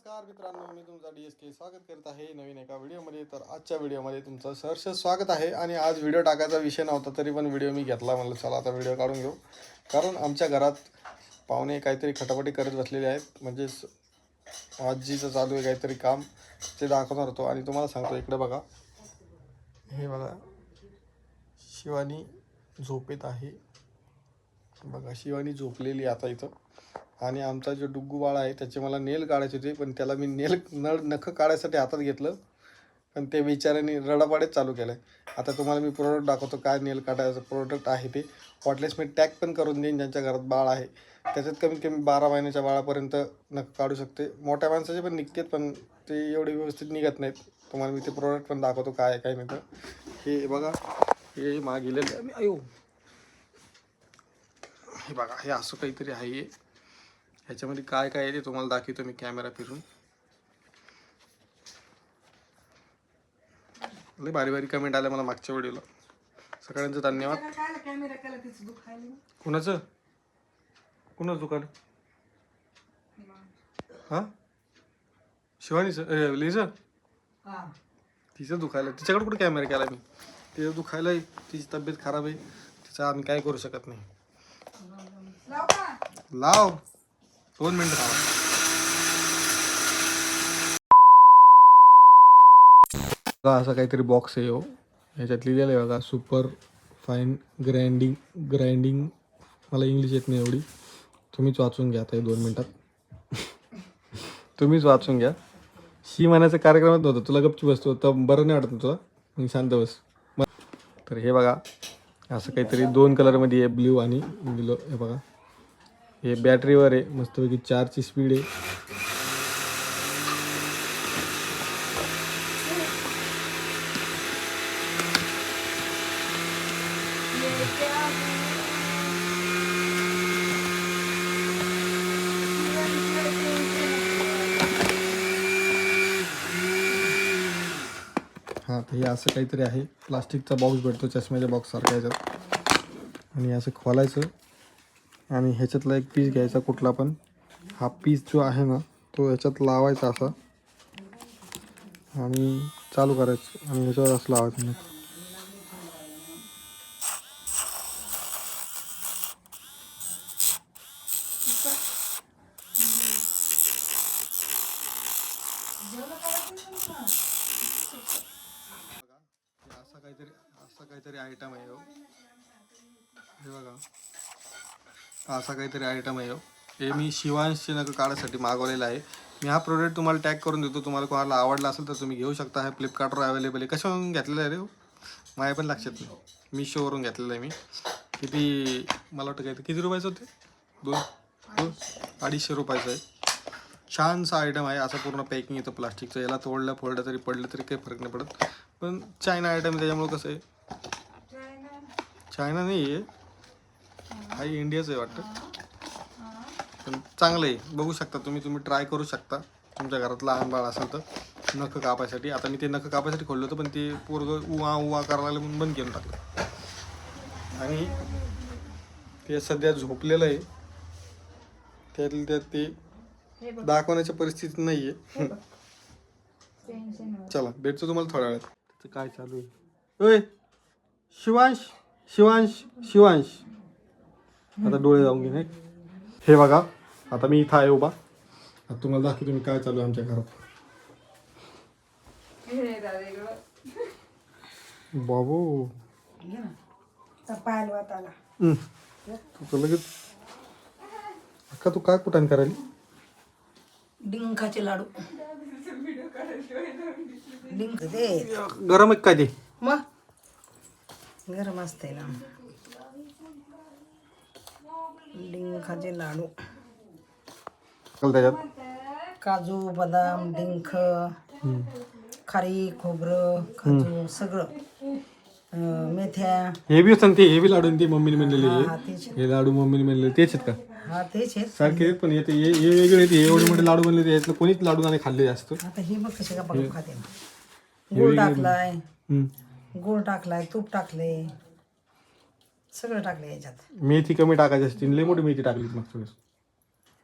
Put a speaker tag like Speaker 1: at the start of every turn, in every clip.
Speaker 1: नमस्कार मित्रांनो मी तुमचा डी एस के स्वागत करत आहे. नवीन एका व्हिडिओमध्ये. तर आजच्या व्हिडिओमध्ये तुमचं सहर्ष स्वागत आहे. आणि आज व्हिडिओ टाकायचा विषय नव्हता तरी पण व्हिडिओ मी घेतला म्हणलं चला आता व्हिडिओ काढून घेऊ. कारण आमच्या घरात पाहुणे काहीतरी खटापटी करत बसलेले आहेत. म्हणजेच आजीचं चालू आहे काहीतरी काम ते दाखवणार होतो. आणि तुम्हाला सांगतो इकडे बघा. हे बघा. शिवानी झोपेत आहे. बघा शिवानी झोपलेली आता इथं. आणि आमचा जो डुग्गू बाळ आहे त्याचे मला नेल काढायचे होते पण त्याला मी नेल नळ नखं काढायसाठी हातात घेतलं. पण ते बिचाऱ्याने रडापाडेच चालू केलं आहे आता तुम्हाला मी प्रोडक्ट दाखवतो काय नेल काढायचं प्रोडक्ट आहे ते. वाटल्यास मी टॅग पण करून देईन ज्यांच्या घरात बाळ आहे. त्याच्यात कमीत कमी बारा महिन्याच्या बाळापर्यंत नख काढू शकते. मोठ्या माणसाचे पण निघतात पण ते एवढे व्यवस्थित निघत नाहीत. तुम्हाला मी ते प्रोडक्ट पण दाखवतो काय काय नाही तर. हे बघा हे मागिले अयो. हे बघा हे असं काहीतरी आहे. हे ह्याच्यामध्ये काय काय आहे ते तुम्हाला दाखवतो मी कॅमेरा फिरून. लय भारी भारी कमेंट आल्या मला मागच्या व्हिडिओला सगळ्यांचं धन्यवाद. कुणाचं? कुणाचं दुकान? हां? शिवानीचं? लिझं?
Speaker 2: हा.
Speaker 1: तिचं दुखायला तिच्याकडे कुठे कॅमेरा केला मी? तिचं दुखायला तिची तब्येत खराब आहे. तिचं आम्ही काय करू शकत नाही?
Speaker 2: लाव.
Speaker 1: दोन मिनिट बघा असा काहीतरी बॉक्स आहे हो. ह्याच्यात लिहिलेलं आहे बघा सुपर फाईन ग्राइंडिंग ग्राइंडिंग मला इंग्लिश येत नाही एवढी. तुम्हीच वाचून घ्या आता हे दोन मिनटात. तुम्हीच वाचून घ्या. शी म्हणायचा कार्यक्रमात नव्हता. तुला गपची बसतो. तर बरं नाही वाटत तुला? मी शांत बस. तर हे बघा असं काहीतरी दोन कलरमध्ये आहे ब्ल्यू आणि बिलो हे बघा. हे बॅटरीवर आहे. मस्तपैकी चारची स्पीड आहे. तर हे असं काहीतरी आहे. प्लास्टिकचा बॉक्स भेटतो चष्म्याच्या बॉक्ससारखा याच्यात. आणि असं खोलायचं. आणि ह्याच्यातला एक पीस घ्यायचा कुठला पण. हा पीस जो आहे ना तो ह्याच्यात लावायचा असा. आणि चालू करायचं. आणि ह्याच्यावर असं लावायचं नाही Thank you. काहीतरी असा काहीतरी आयटम आहे हो. हे बघा. असा काहीतरी आयटम आहे हो. हे मी शिवांशी नगर काढायसाठी मागवलेलं आहे. मी हा प्रोडक्ट तुम्हाला टॅग करून देतो. तुम्हाला कोणाला आवडला असेल तर तुम्ही घेऊ शकता. हे फ्लिपकार्टवर अवेलेबल आहे. कशावरून घेतलेलं आहे रे हो? माझ्या पण लक्षात नाही. मी शोवरून घेतलेलं आहे मी. किती मला वाटतं काय किती रुपयाचं होते? दोन दोन अडीचशे रुपयाचं आहे. छानसा आयटम आहे. असं पूर्ण पॅकिंग येतं प्लास्टिकचं याला तोडलं फोडलं तरी पडलं तरी काही फरक नाही पडत. पण चायना आयटम त्याच्यामुळं कसं आहे? चायना नाही आहे. हा इंडियाचं आहे वाटतं. पण चांगलं आहे. बघू शकता तुम्ही तुम्ही ट्राय करू शकता. तुमच्या घरात लहान बाळ असेल तर नख कापायसाठी. आता मी ते नख कापायसाठी खोललं होतं पण ते पोरग उवा उवा करायला लागलं म्हणून बंद केलं टाकलं. आणि ते सध्या झोपलेलं आहे. त्यातल्या त्यात ते दाखवण्याच्या परिस्थितीत नाही आहे चला भेटतो तुम्हाला थोड्या वेळात. त्याचं काय चालू आहे? ओय शिवांश शिवांश शिवांश. आता डोळे जाऊन घे हे बघा आता मी इथं आहे उभा. आता तुम्हाला दाखवतो मी काय चालू आहे आमच्या घरात. बाबू. हम्म. तू तर लगेच. अक्का तू काय कुठाने करायली?
Speaker 2: डिंकाचे लाडू. डिंक ते
Speaker 1: गरम आहे काय ते
Speaker 2: मग? गरम असते ना. डिंकाचे लाडू.
Speaker 1: घाल त्याच्यात.
Speaker 2: काजू बदाम डिंक खारी खोबरं काजू सगळं. अं, मेथ्या.
Speaker 1: हे बी असतात ते हे बी लाडू आणि ते मम्मीने म्हणलेले
Speaker 2: हा तेच.
Speaker 1: हे लाडू मम्मीने म्हणलेले तेच आहेत का?
Speaker 2: हा तेच आहेत.
Speaker 1: सारखे पण येते हे हे वेगळे हे एवढे मोठे लाडू बनले यातलं कोणीच लाडू नाही खाल्ले जास्त.
Speaker 2: आता हे बघ कसे का बघ खाते. गुळ टाकलाय.
Speaker 1: हम्म.
Speaker 2: गुळ टाकलाय तूप टाकले सगळं टाकलं याच्यात.
Speaker 1: मेथी कमी टाकायची असते लई मोठी मेथी टाकली मागच्या वेळेस.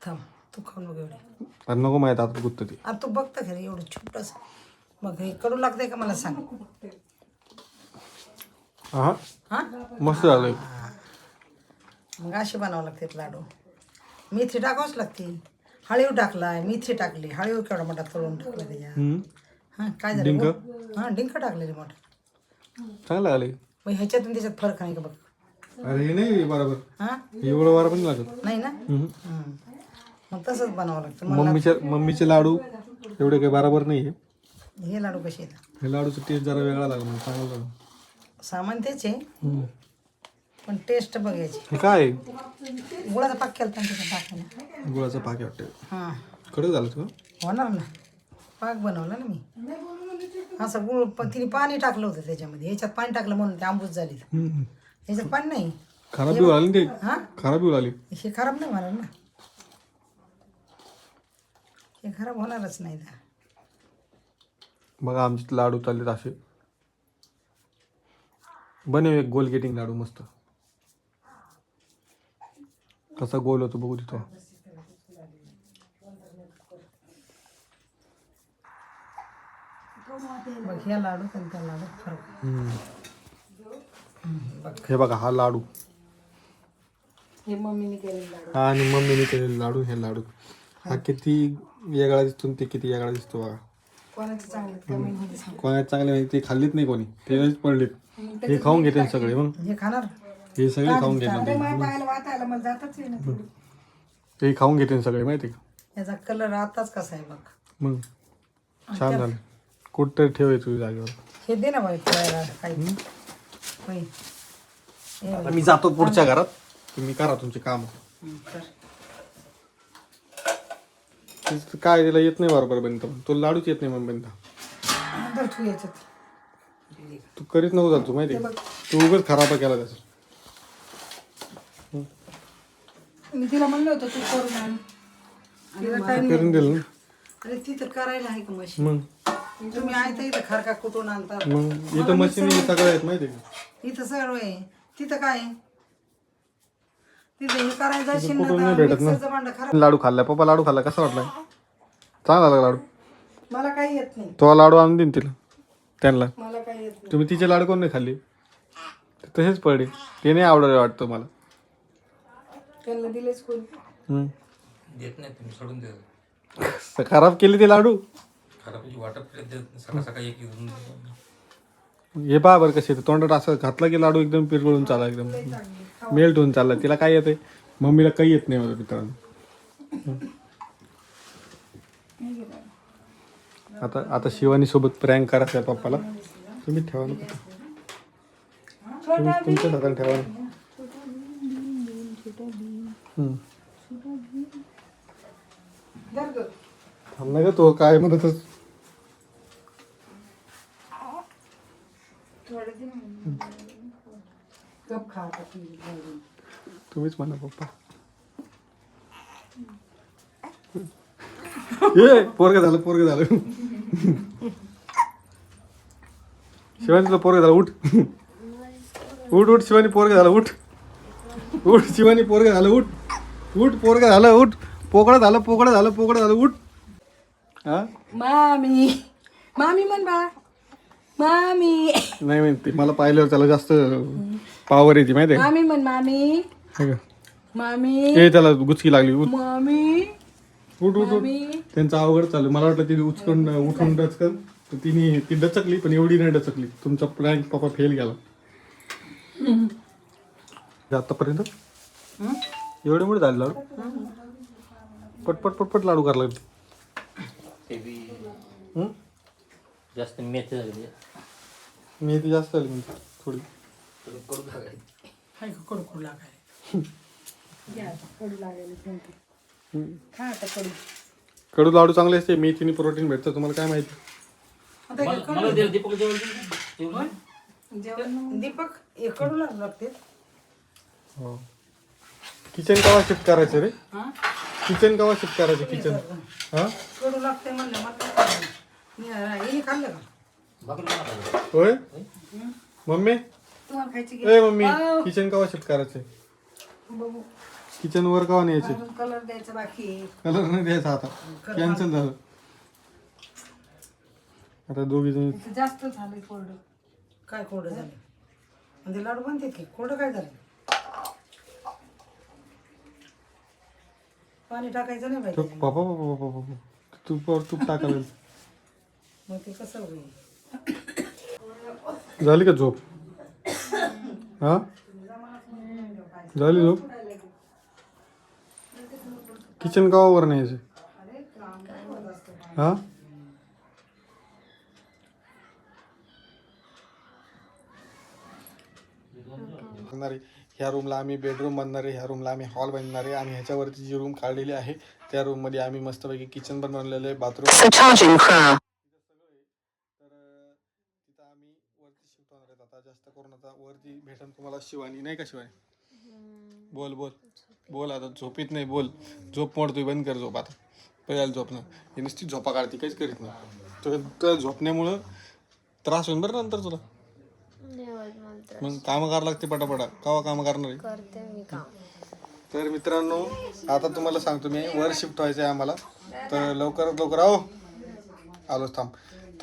Speaker 2: थांब तू खाऊन बघ एवढे.
Speaker 1: नको माहीत आता गुत्त ते.
Speaker 2: आता तू बघ तर खरी एवढं छोटस. मग हे कडू लागतंय का मला सांग?
Speaker 1: हा
Speaker 2: हा?
Speaker 1: मस्त झालंय.
Speaker 2: मग असे बनावं लागते लाडू. मेथी टाकावंच लागते हळीव टाकलाय मेथी टाकली हळीव केवढा मोठा तळून टाकला त्याच्यात
Speaker 1: हम्म.
Speaker 2: हा काय झालं
Speaker 1: डिंक?
Speaker 2: गं? हा डिंक टाकलेले मोठा.
Speaker 1: चांगलं आलंय
Speaker 2: मग ह्याच्यातून त्याच्यात फरक नाही का बघ?
Speaker 1: अरे हे नाही बरोबर.
Speaker 2: हा?
Speaker 1: एवढं वारा पण नाही लागत.
Speaker 2: नाही ना?
Speaker 1: हम्म.
Speaker 2: हम्म. मग तसंच बनावं लागतं मला
Speaker 1: मम्मीचे मम्मीचे लाडू एवढे काही बरोबर नाही आहे.
Speaker 2: हे लाडू कसे येतात
Speaker 1: हे लाडूचा टेस्ट जरा वेगळा लागला चांगला लागला.
Speaker 2: सामान तेच आहे.
Speaker 1: हम्म.
Speaker 2: पण टेस्ट बघायची.
Speaker 1: हे काय?
Speaker 2: गुळाचा पाक केला त्याच्यात टाकायला.
Speaker 1: गुळाचं पाक आहे वाटतं.
Speaker 2: हां.
Speaker 1: कडक झालं का?
Speaker 2: होणार ना. पाक बनवला ना मी. असं गुळ पण तिने पाणी टाकलं होतं त्याच्यामध्ये. ह्याच्यात पाणी टाकलं म्हणून ते आंबूस झाली. ह्याच्यात पाणी नाही.
Speaker 1: खराब येऊ आली ना ते?
Speaker 2: हा?
Speaker 1: खराब येऊ आली.
Speaker 2: हे खराब नाही होणार ना. हे खराब होणारच नाही ना
Speaker 1: बघा आमचे लाडू चाललेत असे. बनव एक गोल गेटिंग लाडू मस्त. कसा गोल होतो बघू तिथं.
Speaker 2: बघ ह्या लाडू आणि त्या लाडू फरक.
Speaker 1: हे बघा हा लाडू.
Speaker 2: हे मम्मीने केलेले लाडू.
Speaker 1: हा आणि मम्मीने केलेले लाडू हे लाडू. हा किती वेगळा दिसतो आणि ते किती वेगळा दिसतो बघा.
Speaker 2: कोणाचे चांगले सांग
Speaker 1: म्हणजे ते खाल्लीत नाही कोणी. तेच पडलेत. हे खाऊन घेते सगळे मग.
Speaker 2: हे खाणार?
Speaker 1: हे सगळे खाऊन घेते
Speaker 2: अरे माझ्या पायाला मला जातच.
Speaker 1: हे खाऊन घेते सगळे माहिती का?
Speaker 2: याचा कलर आताच कसा आहे बघ.
Speaker 1: मग. छान झालं. कुठतरी ठेवाय तुझ्या जागेवर.
Speaker 2: हे दे ना बाई काही. होय. हे बघ.
Speaker 1: मी जातो पुढच्या घरात. तुम्ही करा तुमचे काम.
Speaker 2: हं, कर.
Speaker 1: काय तिला येत नाही बरोबर बनता तो लाडूच येत नाही मग बनता
Speaker 2: नंतर तू याच्यात.
Speaker 1: तू करीत नको जातो माहिती का? तू उगाच खराब केला त्याचा.
Speaker 2: मी तिला म्हणलं होतं तू करून आण. तिला
Speaker 1: करून दिलं ना?
Speaker 2: अरे तिथं करायला आहे का मशीन?
Speaker 1: मग?
Speaker 2: तुम्ही आहे तर इथं खारका कुठून
Speaker 1: मग? इथं मशीन सगळं. आहेत माहिती का?
Speaker 2: इथं सगळं आहे. तिथं काय आहे? तिथं हे करायचं जाशील
Speaker 1: कुठून
Speaker 2: ना
Speaker 1: नाही
Speaker 2: तर
Speaker 1: भेटत ना.
Speaker 2: मिक्सरचं भांडं खराब
Speaker 1: लाडू खाल्ला पप्पा लाडू खाल्ला कसा वाटला चांगला लागला लाडू.
Speaker 2: मला काही येत नाही.
Speaker 1: तो लाडू आणून देईन तिला. त्यांना.
Speaker 2: मला काही येत नाही.
Speaker 1: तुम्ही तिचे लाडू कोण नाही खाल्ले? ते तसेच पडले. ते नाही आवडले वाटतं मला.
Speaker 2: त्यांना दिलेच कोणी.
Speaker 1: हम्म.
Speaker 3: देत नाही तुम्ही सोडून देत.
Speaker 1: स- खराब केली ते लाडू?
Speaker 3: म्हणजे देत. सकाळ सकाळी एक
Speaker 1: हे पहा बरं कसे तोंडात असं घातला की लाडू एकदम पिरगळून चालला एकदम. मेल्ट होऊन चालला. तिला काय येते मम्मीला काही येत नाही माझ्या मित्रांनो. आता आता शिवानी सोबत प्रँक करायचं आहे पप्पाला. तुम्ही ठेवा ना. तुम्ही तुमच्या हाताने ठेवा ना. थांब ना तो काय
Speaker 2: म्हणत
Speaker 1: तुम्हीच म्हणा पप्पा. ये पोरग झालं पोरग झालं. शिवानी तुला पोरग झालं उठ. उठ उठ शिवानी पोरग झालं उठ. उठ शिवानी पोरग झालं उठ. उठ पोरग झालं उठ. पोकळं झालं पोकळं झालं पोकळं झालं उठ. हा?
Speaker 2: मामी. मामी म्हण बा. मामी.
Speaker 1: नाही माहिती मला पाहिल्यावर त्याला जास्त पावर येते माहिती आहे?
Speaker 2: मामी म्हण मामी? मामी.
Speaker 1: ए त्याला गुचकी लागली उठ.
Speaker 2: मामी.
Speaker 1: उठ उठ उठ. त्यांचं अवघड चालू मला वाटलं तिने उचकून उठून डचकन. तर तिने ती डचकली पण एवढी नाही डचकली. तुमचा प्लॅन पप्पा फेल गेला. आतापर्यंत? एवढे मोठे झाले लाडू? पटपट पटपट लाडू करायला लागले.
Speaker 3: ते बी
Speaker 1: हं?
Speaker 3: जास्त मेथी झाली
Speaker 1: मेथी जास्त आली म्हणजे थोडी.
Speaker 2: हाय का कडू कडू लागायला. घ्या आता, कडू लागायला सांगते. खा आता कडू.
Speaker 1: कडू लाडू चांगले असते मेथीने प्रोटीन भेटतं तुम्हाला काय माहिती?
Speaker 3: दीपक जेवण
Speaker 2: दीपक हे कडू लागू लागते
Speaker 1: हो. किचन कवा शिफ्ट करायचं रे?
Speaker 2: हा?
Speaker 1: किचन कवा शिफ्ट करायचं किचन हा?
Speaker 2: कडू लागते म्हणलं मला खाल्लं का?
Speaker 1: होय? मम्मी?
Speaker 2: तुम्हाला खायची की?
Speaker 1: ए मम्मी किचन कवा शिफ्ट करायचंय
Speaker 2: बघू.
Speaker 1: किचन वर का न्यायचे?
Speaker 2: अजून कलर द्यायचा बाकी. आहे.
Speaker 1: कलर नाही द्यायचा आता. कॅन्सल झालं. आता दोघी जण
Speaker 2: जास्त झालं कोरडं. काय कोरडं झालं म्हणजे लाडू बनते की? कोरडं काय झालं पाणी टाकायचं नाही
Speaker 1: तो
Speaker 2: पाहिजे
Speaker 1: बाबा बाबा बाबा बाबा तुपावर तूप टाकायला.
Speaker 2: मग ते कसं होईल?
Speaker 1: झाली का झोप? हा? झाली झोप? किचन गावावर न्यायचे हा? आहे. ह्या रूमला आम्ही बेडरूम बांधणार आहे ह्या रूमला आम्ही हॉल बांधणार आहे. आणि ह्याच्यावरती जी रूम काढलेली आहे त्या रूममध्ये आम्ही मस्तपैकी किचन पण बनवलेलं आहे बाथरूम. तर तिथं आम्ही वरती शिफ्ट होणार आहेत. आता जास्त करून आता वरती भेटन तुम्हाला शिवानी नाही का शिवानी? बोल बोल. बोल आता झोपीत नाही बोल. झोप मोडतोय बंद कर झोप आता. पहिल्याला झोपणं ही नुसती झोपा काढते काहीच करीत नाही. तर झोपण्यामुळं त्रास होईल बरं नंतर तुला. मग कामं करावं लागते पटापटा. कावा कामं करणार आहे?
Speaker 4: करते मी काम.
Speaker 1: तर मित्रांनो आता तुम्हाला सांगतो मी वर शिफ्ट व्हायचं आहे आम्हाला. तर लवकरात लवकर आहो आलोच थांब.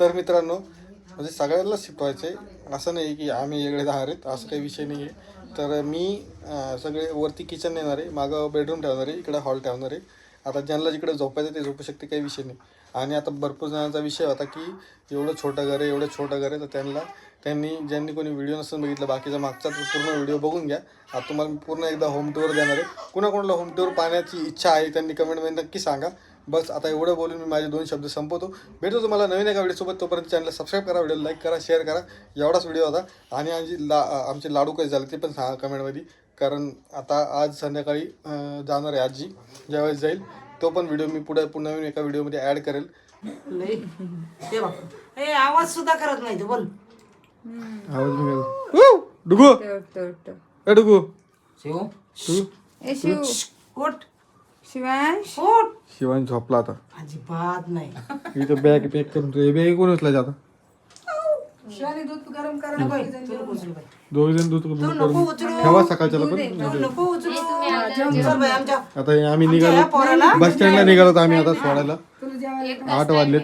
Speaker 1: तर मित्रांनो म्हणजे सगळ्यांना शिफ्ट व्हायचं आहे. असं नाही की आम्ही वेगळे राहणार आहेत असं काही विषय नाही आहे. तर मी अं, सगळे वरती किचन नेणार आहे मागं बेडरूम ठेवणार आहे इकडे हॉल ठेवणार आहे. आता ज्यांना जिकडे झोपायचं ते झोपू शकते काही विषय नाही. आणि आता भरपूर जणांचा विषय होता की एवढं छोटं घर आहे एवढं छोटं घर आहे तर त्यांना त्यांनी ज्यांनी कोणी व्हिडिओ नसेल बघितला बाकीचा मागचा तर पूर्ण व्हिडिओ बघून घ्या. आता तुम्हाला मी पूर्ण एकदा होम टूर देणार आहे. कुणाकोणाला होम टूर पाहण्याची इच्छा आहे त्यांनी कमेंटमध्ये नक्की सांगा. बस आता एवढं बोलून मी माझे दोन शब्द संपवतो. भेटतो तुम्हाला नवीन एका व्हिडिओसोबत तोपर्यंत चॅनलला सबस्क्राईब करा व्हिडिओ लाईक करा शेअर करा. एवढाच व्हिडिओ होता. आणि आमची ला आमचे लाडू कसे झाले ते पण सांगा कमेंटमध्ये कारण आता आज संध्याकाळी जाणार आहे आजी. ज्यावेळेस जाईल तो पण व्हिडिओ मी पुढे पुन्हा नवीन एका व्हिडिओमध्ये ॲड करेल.
Speaker 2: आवाज सुद्धा करत नाही बोल.
Speaker 1: आवाज निघाला डुगू. ए डुगू.
Speaker 3: शिव.
Speaker 4: ए शिव. शिवांश.
Speaker 1: शिवानी झोपला आता.
Speaker 2: अजिबात नाही.
Speaker 1: इथं बॅग पॅक करून बॅग कोण उचलायचं आता?
Speaker 4: शिवानी दूध गरम कर
Speaker 2: नको हे, तू नको उचलू बाई.
Speaker 1: दोघ जण दूध
Speaker 2: तू नको
Speaker 1: करून
Speaker 2: उचलू.
Speaker 1: ठेवा सकाळच्याला पण
Speaker 2: तू नको उचलू. चल बाई आमच्या
Speaker 1: आता हे आम्ही निघालो.
Speaker 2: पोराला.
Speaker 1: बस स्टँडला निघालो होतो आम्ही आता सोडायला. आठ वाजलेत.